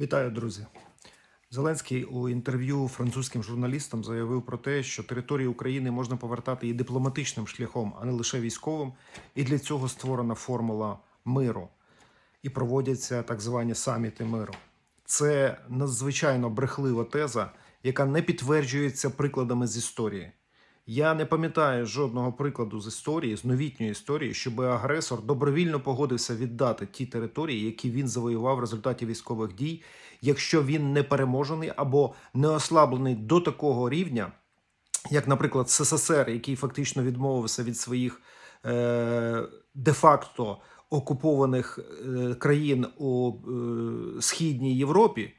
Вітаю, друзі. Зеленський у інтерв'ю французьким журналістам заявив про те, що територію України можна повертати і дипломатичним шляхом, а не лише військовим. І для цього створена формула миру і проводяться так звані саміти миру. Це надзвичайно брехлива теза, яка не підтверджується прикладами з історії. Я не пам'ятаю жодного прикладу з історії, з новітньої історії, щоб агресор добровільно погодився віддати ті території, які він завоював в результаті військових дій, якщо він не переможений або не ослаблений до такого рівня, як, наприклад, СССР, який фактично відмовився від своїх е, де-факто окупованих е, країн у е, східній Європі.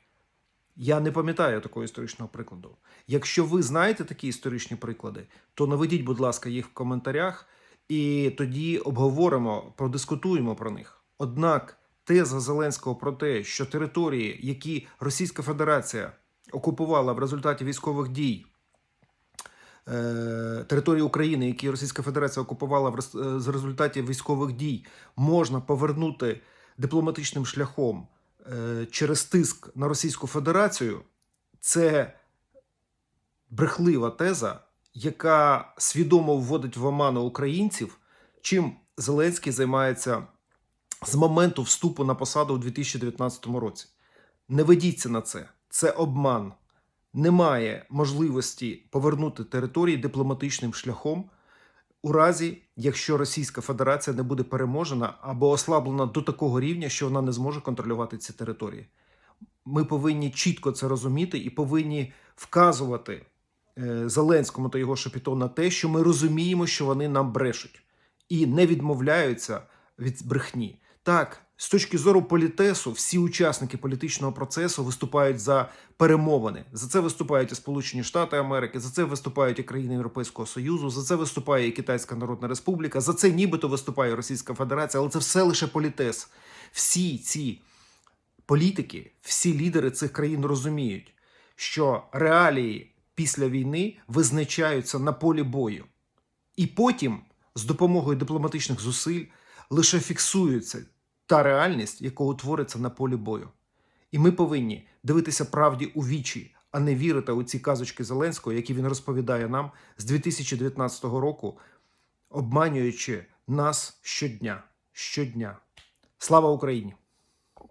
Я не пам'ятаю такого історичного прикладу. Якщо ви знаєте такі історичні приклади, то наведіть, будь ласка, їх в коментарях, і тоді обговоримо, продискутуємо про них. Однак теза Зеленського про те, що території, які Російська Федерація окупувала в результаті військових дій, е, території України, які Російська Федерація окупувала в е, результаті військових дій, можна повернути дипломатичним шляхом через тиск на Російську Федерацію, це брехлива теза, яка свідомо вводить в оману українців, чим Зеленський займається з моменту вступу на посаду у 2019 році. Не ведіться на це, це обман. Немає можливості повернути території дипломатичним шляхом у разі, якщо Російська Федерація не буде переможена або ослаблена до такого рівня, що вона не зможе контролювати ці території. Ми повинні чітко це розуміти і повинні вказувати е, Зеленському та його шепіто на те, що ми розуміємо, що вони нам брешуть і не відмовляються від брехні. Так, з точки зору політесу, всі учасники політичного процесу виступають за перемовини. За це виступають і Сполучені Штати Америки, за це виступають і країни Європейського Союзу, за це виступає і Китайська Народна Республіка, за це нібито виступає Російська Федерація, але це все лише політес. Всі ці політики, всі лідери цих країн розуміють, що реалії після війни визначаються на полі бою. І потім, з допомогою дипломатичних зусиль, лише фіксується та реальність, яка утвориться на полі бою. І ми повинні дивитися правді у вічі, а не вірити у ці казочки Зеленського, які він розповідає нам з 2019 року, обманюючи нас щодня. Щодня. Слава Україні!